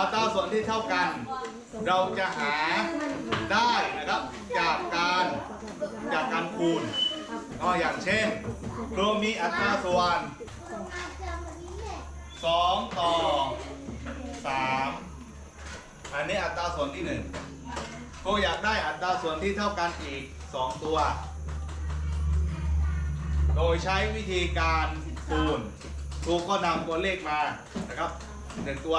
อัตราส่วนที่เท่ากัน เราจะหาได้นะครับจากการจากการคูณก็อย่างเช่นครูมีอัตราส่วน 2 ต่อ 3 อันนี้อัตราส่วนที่1ครูอยากได้อัตราส่วนที่เท่ากันอีก 2 ตัว โดยใช้วิธีการคูณครูก็นำตัวเลขมานะครับหนึ่งตัว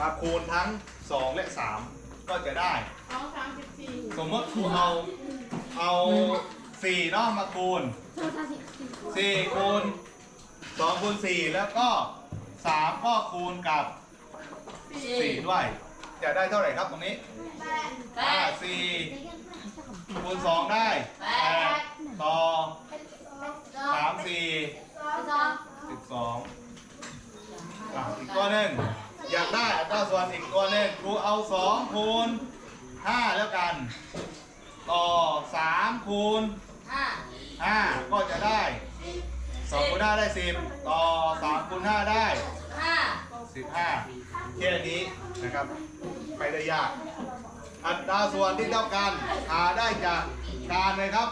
มาคูณทั้ง 2 และ 3 ก็จะได้ สองสามสิบสี่สมมติครูเอาเอา4เนาะมาคูณ4คูณ2คูณ4แล้วก็ 3 ก็คูณกับ4ด้วย จะได้เท่าไหร่ครับตรงนี้แปอ่าด4คูณ2ได้8ต่อ3 4 สอง 12อะอีกตัวหนึ่ง อยากได้อัตราส่วนอีกตัวหนึ่งครูเอา2คูณ5แล้วกัน ต่อ3คูณห้า5ก็จะได้2คูณ5ได้10ต่อ3คูณ5ได้ห้า15แค่นี้นะครับไม่ได้ยาก อัตราส่วนที่เท่ากันหาได้จากการเลยครับ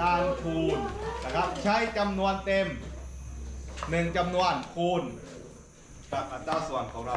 การคูณนะครับใช้จำนวนเต็มหนึ่งจำนวนคูณ กับอัตราส่วนของเรา